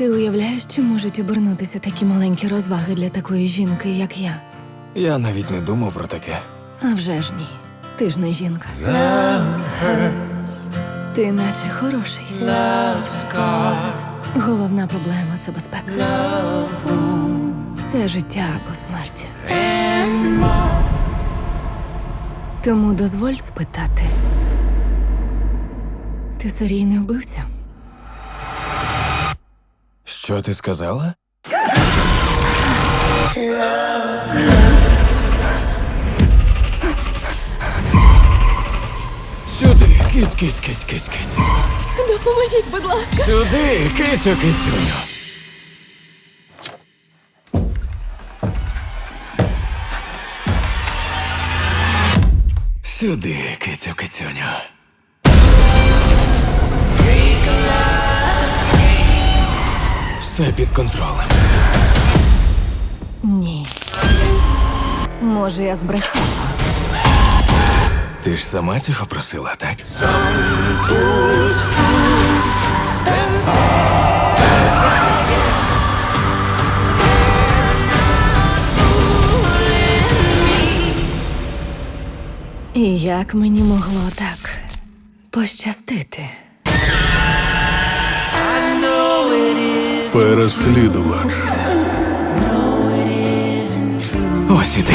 Ти уявляєш, чи можуть обернутися такі маленькі розваги для такої жінки, як я? Я навіть не думав про таке. А вже ж ні. Ти ж не жінка. Ти наче хороший. Головна проблема це безпека. Це життя або смерть. Тому дозволь спитати. Ти серійний вбивця? Що ти сказала? Сюди, киць, киць, киць, киць, киць. Допоможіть, будь ласка. Сюди, кицю, кицюню. Сюди, кицю, кицюню. Все під контролем. Ні. Може, я збрехала. Ти ж сама цього просила, так? І як мені могло так пощастити? Переслідувач. Ось і ти.